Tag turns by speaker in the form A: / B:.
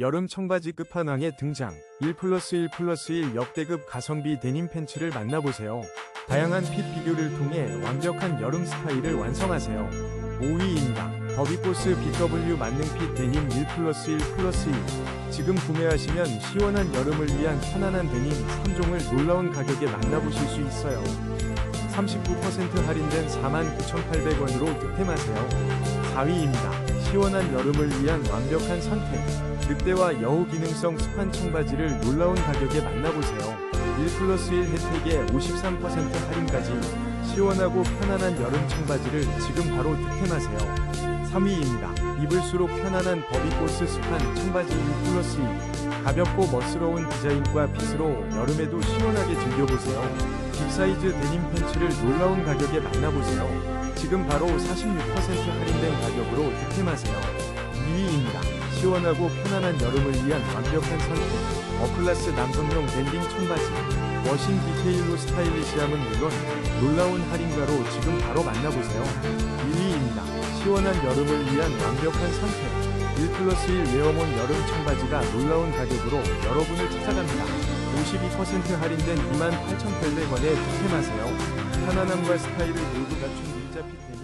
A: 여름 청바지 끝판왕의 등장 1 플러스 1 플러스 1 역대급 가성비 데님 팬츠를 만나보세요. 다양한 핏 비교를 통해 완벽한 여름 스타일을 완성하세요. 5위입니다. 더비코스 BW 만능 핏 데님 1 플러스 1 플러스 1 지금 구매하시면 시원한 여름을 위한 편안한 데님 3종을 놀라운 가격에 만나보실 수 있어요. 39% 할인된 49,800원으로 득템하세요. 4위입니다. 시원한 여름을 위한 완벽한 선택. 늑대와 여우 기능성 스판 청바지를 놀라운 가격에 만나보세요. 1 플러스 1 혜택에 53% 할인까지 시원하고 편안한 여름 청바지를 지금 바로 득템하세요. 3위입니다. 입을수록 편안한 버비코스 스판 청바지 1 플러스 1 가볍고 멋스러운 디자인과 핏으로 여름에도 시원하게 즐겨보세요. 빅사이즈 데님 팬츠를 놀라운 가격에 만나보세요. 지금 바로 46% 할인된 가격으로 득템하세요. 2위입니다. 시원하고 편안한 여름을 위한 완벽한 선택. 어클라스 남성용 밴딩 청바지. 워싱 디테일로 스타일리시함은 물론 놀라운 할인가로 지금 바로 만나보세요. 1위입니다. 시원한 여름을 위한 완벽한 선택. 1 플러스 1 웨어몬 여름 청바지가 놀라운 가격으로 여러분을 찾아갑니다. 52% 할인된 28,800원에 득템하세요. 편안함과 스타일을 모두 갖춘 일자 핏